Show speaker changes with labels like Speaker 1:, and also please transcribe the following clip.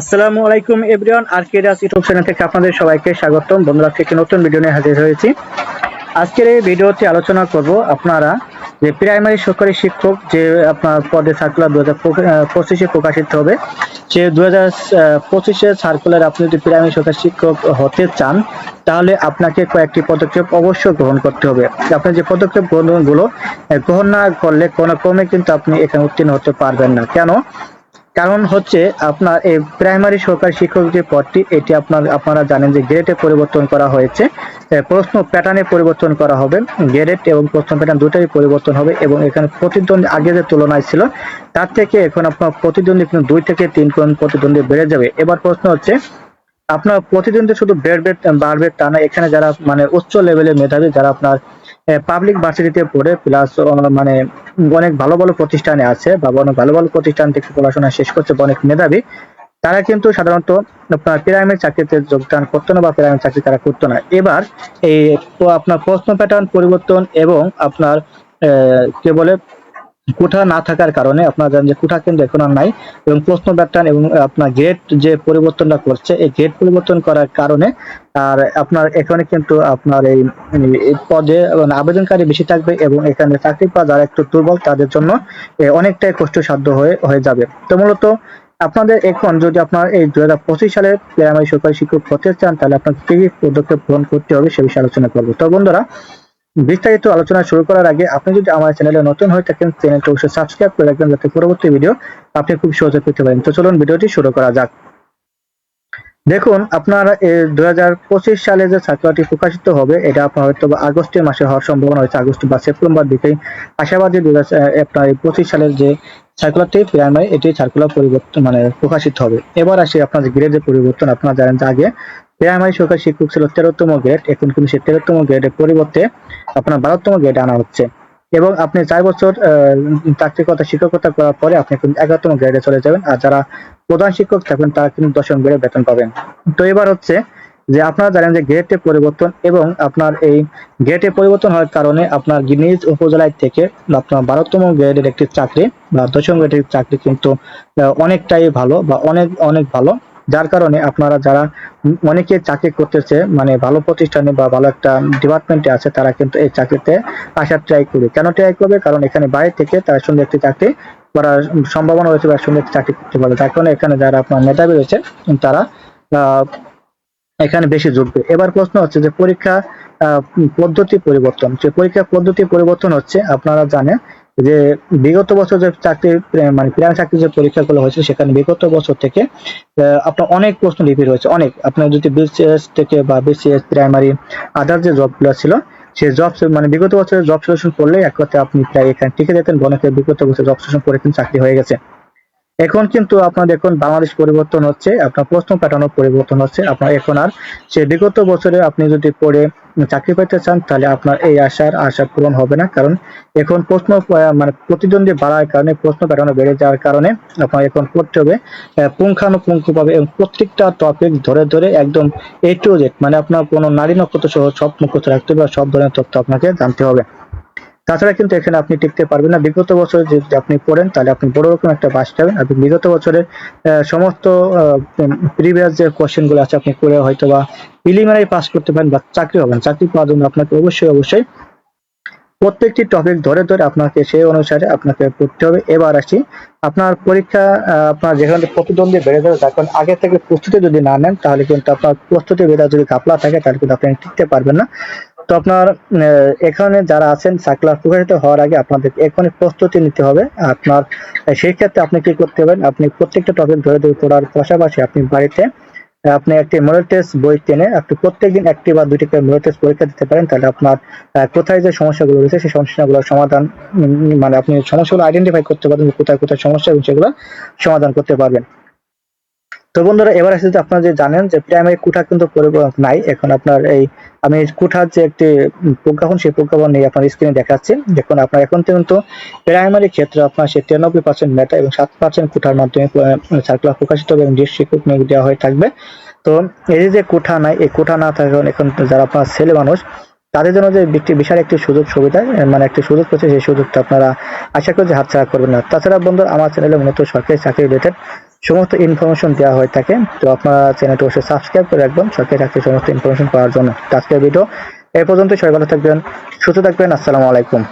Speaker 1: আসসালামু আলাইকুম everyone R K Raj YouTube channel থেকে আপনাদের সবাইকে স্বাগতম। বন্ধুরা থেকে নতুন ভিডিও নিয়ে হাজির হয়েছি। আজকের এই ভিডিওতে আলোচনা করব আপনারা যে প্রাইমারি সরকারি শিক্ষক যে আপনার পদে সার্কুলার দু হাজার প্রকাশিত হবে দু হাজার পঁচিশে সার্কুলার আপনি যদি প্রাইমারি সরকারি শিক্ষক হতে চান, তাহলে আপনাকে কয়েকটি পদক্ষেপ অবশ্যই গ্রহণ করতে হবে। আপনি যে পদক্ষেপগুলো গ্রহণ না করলে কোনো ক্রমে কিন্তু আপনি এখানে উত্তীর্ণ হতে পারবেন না। কেন? কারণ হচ্ছে আপনার এই প্রাইমারি সরকারি শিক্ষক যে পদটি, এটি আপনার, আপনারা জানেন যে গ্রেডে পরিবর্তন করা হয়েছে। প্রশ্ন প্যাটার্নে পরিবর্তন করা হবে গ্রেড এবং প্রশ্ন প্যাটার্ন দুটাই পরিবর্তন হবে এবং এখানে প্রতিদ্বন্দ্বী আগে যে তুলনায় ছিল, তার থেকে এখন আপনার প্রতিদ্বন্দ্বী কিন্তু দুই থেকে তিন প্রতিদ্বন্দ্বী বেড়ে যাবে। এবার প্রশ্ন হচ্ছে, আপনার প্রতিদ্বন্দ্বী শুধু বেড়বে বাড়বে তা না, এখানে যারা মানে উচ্চ লেভেলের মেধাবী, যারা আপনার পাবলিক ভার্সিটিতে পড়ে প্লাস মানে অনেক ভালো ভালো প্রতিষ্ঠানে আছে, বা অনেক ভালো ভালো প্রতিষ্ঠান থেকে পড়াশোনা শেষ করছে অনেক মেধাবী, তারা কিন্তু সাধারণত আপনার পিরামিড চাকরিতে যোগদান করতো না বা পিরামিড চাকরি তারা করতো না। এবার এই আপনার প্রশ্ন প্যাটার্ন পরিবর্তন এবং আপনার কে বলে কোঠা না থাকার কারণে আপনারা জানেন যে কোঠা কিন্তু এখন আর নাই এবং প্রশ্ন প্যাটার্ন এবং আপনার গ্রেড যে পরিবর্তনটা করছে, এই গ্রেড পরিবর্তন করার কারণে আর আপনার এখানে কিন্তু আপনার এই পদে মানে আবেদনকারী বেশি থাকবে এবং এখানে চাকরি পাওয়া যারা একটু দুর্বল, তাদের জন্য অনেকটাই কষ্টসাধ্য হয়ে হয়ে যাবে। তো মূলত আপনাদের এখন যদি আপনার এই দুই হাজার পঁচিশ সালে প্রাইমারি সরকারি শিক্ষক হতে চান, তাহলে আপনাকে কি কি পদক্ষেপ গ্রহণ করতে হবে সে বিষয়ে আলোচনা করব। তো বন্ধুরা বিস্তারিত আলোচনা শুরু করার আগে আপনি যদি আমার চ্যানেলে নতুন হয়ে থাকেন, চ্যানেলটা অবশ্যই সাবস্ক্রাইব করে রাখবেন যাতে পরবর্তী ভিডিও আপনি খুব সহজে পেতে পারেন। তো চলুন ভিডিওটি শুরু করা যাক। দেখুন, আপনার দুই হাজার পঁচিশ সালে যে সার্কুলারটি প্রকাশিত হবে, এটা আপনার হয়তো বা আগস্টের মাসে হওয়ার সম্ভাবনা হয়েছে আগস্ট বা সেপ্টেম্বর দিকেই। আশাবাদী দুই হাজার আপনার পঁচিশ সালের যে সার্কুলারটি প্রাইমারি এটি সার্কুলার পরিবর্তন মানে প্রকাশিত হবে। এবার আসি আপনাদের গ্রেডের পরিবর্তন, আপনারা জানেন যে আগে প্রাইমারি সরকারি শিক্ষক ছিল তেরোতম গ্রেড এখন কিন্তু সেই তেরোতম গ্রেডের পরিবর্তে আপনার বারোতম গ্রেড আনা হচ্ছে। এবং আপনি চার বছর চাকরিকতা, শিক্ষকতা করার পরে আপনি কিন্তু এগারোতম গ্রেডে চলে যাবেন আর যারা প্রধান শিক্ষক থাকবেন, তারা কিন্তু দশম গ্রেডে বেতন পাবেন। তো এবার হচ্ছে যে আপনারা জানেন যে গ্রেডে পরিবর্তন এবং আপনার এই গ্রেডে পরিবর্তন হওয়ার কারণে আপনার নিজ উপজেলায় থেকে আপনার বারোতম গ্রেডের একটি চাকরি বা দশম গ্রেডের চাকরি কিন্তু অনেকটাই ভালো বা অনেক অনেক ভালো। যার কারণে আপনারা যারা অনেকে চাকরি করতেছে মানে ভালো প্রতিষ্ঠানে বা ভালো একটা ডিপার্টমেন্টে আছে, তারা কিন্তু এই চাকরিতে আসার ট্রাই করবে। কেন ট্রাই করবে? কারণ এখানে বাইরে থেকে তার সঙ্গে একটি চাকরি করার সম্ভাবনা রয়েছে বা সঙ্গে চাকরি করতে পারবে। যার কারণে এখানে যারা আপনার মেধাবী রয়েছে, তারা এখানে বেশি জুটবে। এবার প্রশ্ন হচ্ছে যে পরীক্ষা পদ্ধতি পরিবর্তন। যে পরীক্ষা পদ্ধতি পরিবর্তন হচ্ছে, আপনারা জানেন যে বিগত বছর যে চাকরি মানে প্রাণ চাকরি যে পরীক্ষাগুলো হয়েছে, সেখানে বিগত বছর থেকে আপনার অনেক প্রশ্ন লিপি রয়েছে অনেক। আপনার যদি বিসিএস থেকে বা বিসিএস প্রাইমারি আদার যে জবগুলো ছিল সে জব মানে বিগত বছরের জব সিলেকশন করলে এক কথায় আপনি প্রায় এখানে টিকে যেতেন বনেকের বিগত বছর জব সিলেকশন করে কিন্তু চাকরি হয়ে গেছে। এখন কিন্তু আপনার দেখুন বাংলাদেশ পরিবর্তন হচ্ছে আপনার প্রশ্ন প্যাটার্নও পরিবর্তন হচ্ছে। আপনার এখন আর সে বিগত বছরে আপনি যদি পড়ে চাকরি পেতে চান তাহলে আপনার এই আশার আশা পূরণ হবে না। কারণ এখন প্রশ্ন মানে প্রতিদ্বন্দ্বী বাড়ার কারণে প্রশ্ন প্যাটার্ন বেড়ে যাওয়ার কারণে আপনার এখন পড়তে হবে আহ, পুঙ্খানুপুঙ্খ পাবে এবং প্রত্যেকটা টপিক ধরে ধরে একদম এ টু জেড মানে আপনার কোনো নারী নক্ষত্র সহ সব মুখস্থ রাখতে হবে সব ধরনের তথ্য আপনাকে জানতে হবে। তাছাড়া কিন্তু এখানে আপনি টিকতে পারবেন না। বিগত বছরে যদি আপনি পড়েন, তাহলে আপনি বড় রকম একটা বাস পাবেন আপনি বিগত বছরের সমস্ত প্রিভিয়াস যে কোশ্চেনগুলো আছে, আপনি করে হয়তো বা প্রিলিমিনারি পাস করতে পারেন বা চাকরি হবেন। চাকরি পাওয়ার জন্য আপনাকে অবশ্যই অবশ্যই প্রত্যেকটি টপিক ধরে ধরে আপনাকে সেই অনুসারে আপনাকে পড়তে হবে। এবার আসি, আপনার পরীক্ষা আপনার যেখানে প্রতিদ্বন্দ্বী বেড়ে যাবে, তার কারণ আগে থেকে প্রস্তুতি যদি না নেন, তাহলে কিন্তু আপনার প্রস্তুতি বেড়ে যদি ঘাপলা থাকে, তাহলে কিন্তু আপনি টিকতে পারবেন না। তো আপনার এখানে যারা আছেন সার্কুলার প্রকাশিত হওয়ার আগে আপনাদের এখানে প্রস্তুতি নিতে হবে। আপনার সেই ক্ষেত্রে আপনি কি করতে পারেন? আপনি প্রত্যেকটা টপিক ধরে ধরে পড়ার পাশাপাশি আপনি বাড়িতে আপনি একটি মডেল টেস্ট বই কিনে আপনি প্রত্যেকদিন একটি বা দুটি করে মডেল টেস্ট পরীক্ষা দিতে পারেন। তাহলে আপনার কোথায় যে সমস্যাগুলো রয়েছে, সেই সমস্যাগুলোর সমাধান মানে আপনি সমস্যাগুলো আইডেন্টিফাই করতে পারবেন, কোথায় কোথায় সমস্যা এবং সেগুলো সমাধান করতে পারবেন। তো বন্ধুরা, এবার আসলে যে আপনারা যে জানেন যে প্রাইমারি কোঠা কিন্তু নাই। এখন আপনার এই আমি কোঠার যে একটি প্রজ্ঞাপন, সেই প্রজ্ঞাপন নিয়ে আপনার স্ক্রিনে দেখাচ্ছি। দেখুন, আপনার এখন কিন্তু প্রাইমারি ক্ষেত্রে আপনার সে তিরানব্বই পার্সেন্ট মেটা এবং সাত পার্সেন্ট কোঠার মাধ্যমে সার্কুলার প্রকাশিত হবে এবং ডিস্ট শিক্ষক নিয়োগ দেওয়া হয়ে থাকবে। তো এই যে কোঠা নাই, এই কোঠা না থাকার এখন যারা আপনার ছেলে মানুষ, তাদের জন্য যে একটি বিশাল একটি সুযোগ সুবিধা মানে একটি সুযোগ পেয়েছে সেই সুযোগটা আপনারা আশা করি হাতছাড়া করবেন না। তাছাড়া বন্ধু আমার চ্যানেলে মূলত সরকারি চাকরি রিলেটেড সমস্ত ইনফরমেশন দেওয়া হয়ে থাকে। তো আপনারা চ্যানেলটি অবশ্যই সাবস্ক্রাইব করে রাখবেন। সরকারি চাকরির সমস্ত ইনফরমেশন পাওয়ার জন্য। আজকের ভিডিও এ পর্যন্ত সবাই ভালো থাকবেন, সুস্থ থাকবেন। আসসালামু আলাইকুম।